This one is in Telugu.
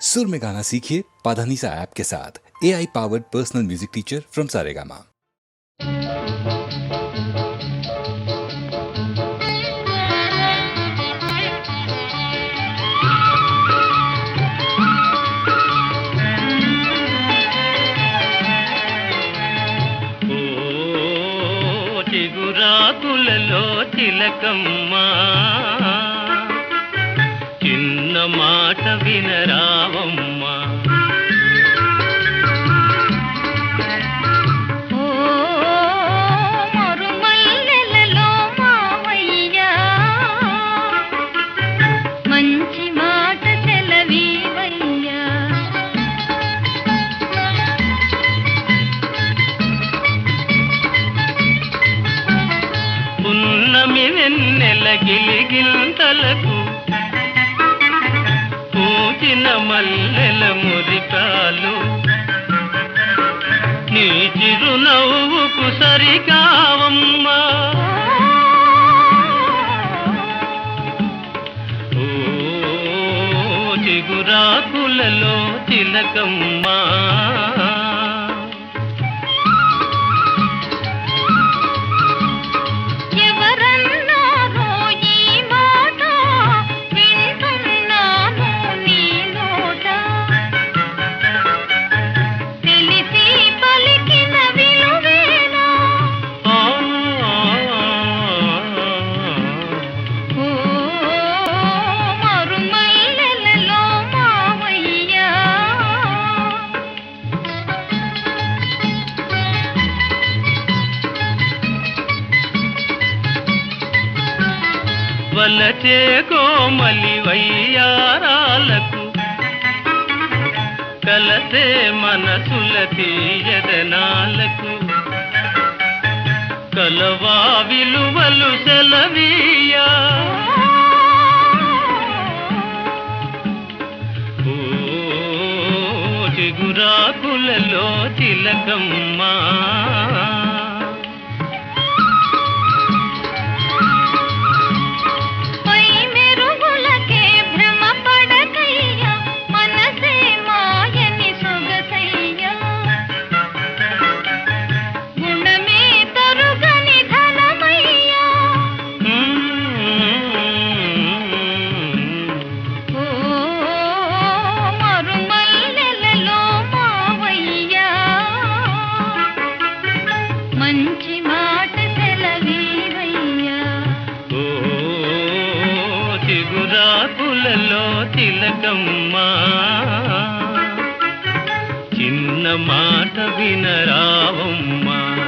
सुर में गाना सीखिए पाधानीसा ऐप के साथ A I powered personal music teacher from Saregama ఓ చిగురాకులలో తిలకమ్మ చిన్న మాట వినరావమ్మా పున్నమి వెన్నెల గిలిగింతలకు పూచిన మల్లెల మురికాలు. నీ చిరునవ్వుకు సరికావమ్మా. ఓ చిగురాకులలో చిలకమ్మా వలచే కోమలి వయ్యారాలకు కలసే మనసుల తీయదనాలకు కలవా విలువలు సెలవీయా. ఓ చిగురాకులలో తిలకమ్మా చిగురాకులలో తిలకమ్మా. చిన్న మాట వినరావమ్మా.